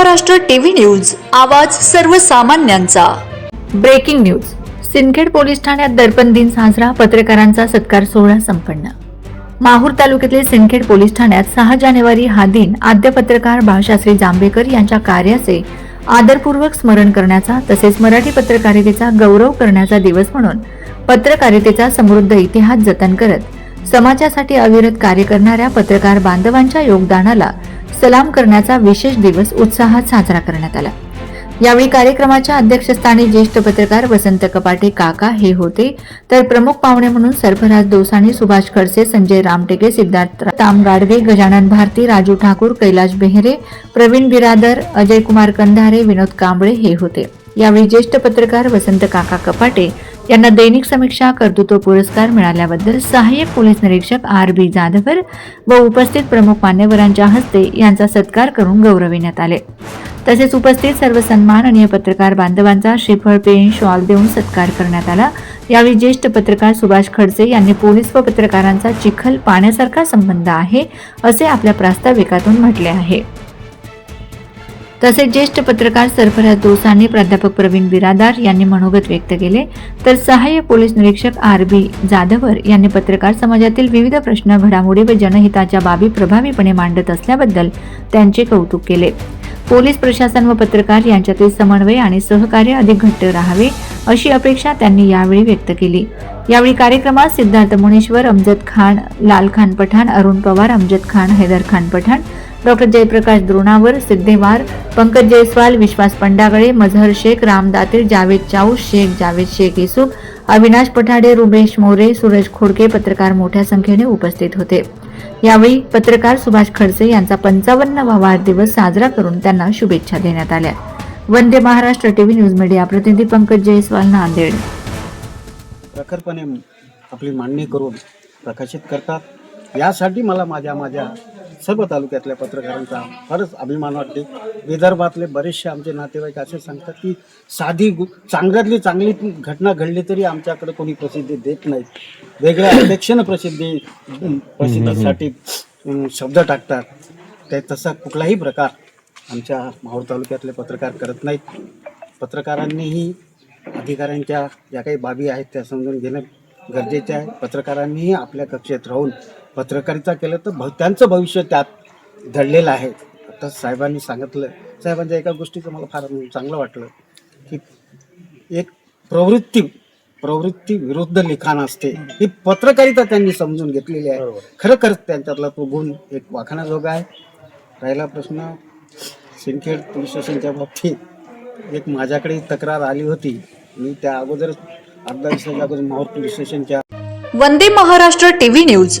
Maharashtra TV news आवाज सर्वसामान्यांचा. Breaking news. Sindkhed police ठाण्यात दर्पण दिन साजरा पत्रकारांचा सत्कार सोहळा संपन्न. माहूर तालुक्यातील सिंदखेड पोलीस ठाण्यात सहा जानेवारी हा दिन आद्य पत्रकार बाळशास्त्री जांभेकर यांच्या कार्याचे आदरपूर्वक स्मरण करण्याचा तसेच मराठी पत्रकारितेचा गौरव करण्याचा दिवस म्हणून पत्रकारितेचा समृद्ध इतिहास जतन करत समाजासाठी अविरत कार्य करणाऱ्या पत्रकार बांधवांच्या योगदानाला सलाम करण्याचा विशेष दिवस उत्साहात साजरा करण्यात आला. यावेळी कार्यक्रमाच्या अध्यक्षस्थानी ज्येष्ठ पत्रकार वसंत कपाटे काका हे होते. तर प्रमुख पाहुणे म्हणून सरफराज दोसाणी सुभाष खडसे संजय रामटेके सिद्धार्थ ताम गाडगे गजानन भारती राजू ठाकूर कैलाश बेहरे प्रवीण बिरादर अजय कुमार कंधारे विनोद कांबळे हे होते. यावेळी ज्येष्ठ पत्रकार वसंत काका कपाटे यांना दैनिक समीक्षा कर्तृत्व पुरस्कार मिळाल्याबद्दल सहाय्यक पोलीस निरीक्षक आर बी जाधवर व उपस्थित प्रमुख मान्यवरांच्या हस्ते यांचा सत्कार करून गौरविण्यात आले. तसेच उपस्थित सर्व सन्माननीय पत्रकार बांधवांचा श्रीफळ पेन शॉल देऊन सत्कार करण्यात आला. यावेळी ज्येष्ठ पत्रकार सुभाष खडसे यांनी पोलीस व पत्रकारांचा चिखल पाण्यासारखा संबंध आहे असे आपल्या प्रास्ताविकातून म्हटले आहे. तसेच ज्येष्ठ पत्रकार सरफराज दोसाने प्राध्यापक प्रवीण बिरादार यांनी मनोगत व्यक्त केले. तर सहाय्य पोलीस निरीक्षक आर बी जाधवर यांनी पत्रकार समाजातील विविध प्रश्न घडामोडी व जनहिताच्या बाबी प्रभावीपणे मांडत असल्याबद्दल त्यांचे कौतुक केले. पोलीस प्रशासन व पत्रकार यांच्यातील समन्वय आणि सहकार्य अधिक घट्ट राहावे अशी अपेक्षा त्यांनी यावेळी व्यक्त केली. यावेळी कार्यक्रमात सिद्धार्थ मुनेश्वर अमजद खान लाल खान पठाण अरुण पवार अमजद खान हैदर खान पठाण डॉक्टर जयप्रकाश द्रोणावर सिद्धेवार पंकज जयस्वाल विश्वास पंडागळे मझहर शेख रामदाते जावेद चाऊ शेख जावेद शेख येसुफ अविनाश पठाडे रुबेश मोरे सूरज खोडके पत्रकार मोठ्या संख्येने उपस्थित होते. यावेळी पत्रकार सुभाष खडसे यांचा पंचावन्नवा वाढदिवस साजरा करून त्यांना शुभेच्छा देण्यात आल्या. Vande Maharashtra TV news media प्रतिनिधी पंकज जयस्वाल नांदेड. प्रखरपणे आपली मांडणी करून प्रकाशित करतात. यासाठी मला माझ्या माझ्या सर्व तालुक्यातल्या पत्रकारांचा फारच अभिमान वाटते. विदर्भातले बरेचसे आमचे नातेवाईक असे सांगतात की साधी गु- चांगल्यातली चांगली घटना घडली तरी आमच्याकडे कोणी प्रसिद्धी देत नाहीत वेगळ्या अपेक्षेनं प्रसिद्धी प्रसिद्धीसाठी शब्द टाकतात. ते तसा कुठलाही प्रकार आमच्या माहूर तालुक्यातले पत्रकार करत नाहीत. पत्रकारांनीही अधिकाऱ्यांच्या ज्या काही बाबी आहेत त्या समजून घेणं गरजेचे आहे. पत्रकारांनीही आपल्या कक्षेत राहून पत्रकारिता केलं तर भ त्यांचं भविष्य त्यात दडलेलं आहे. आता साहेबांनी सांगितलं. साहेबांच्या एका गोष्टीचं मला फार चांगलं वाटलं की एक प्रवृत्ती प्रवृत्ती विरुद्ध लिखाण असते. ही पत्रकारिता त्यांनी समजून घेतलेली आहे. खरोखर त्यांच्यातला तो गुण एक वाखाणाजोगा आहे. राहिला प्रश्न सिंदखेड पोलीस स्टेशनच्या बाबतीत एक माझ्याकडे तक्रार आली होती. मी त्या अगोदर अर्धा दिवसाच्या अगोदर माहूर पोलीस स्टेशनच्या वंदे महाराष्ट्र टीव्ही न्यूज.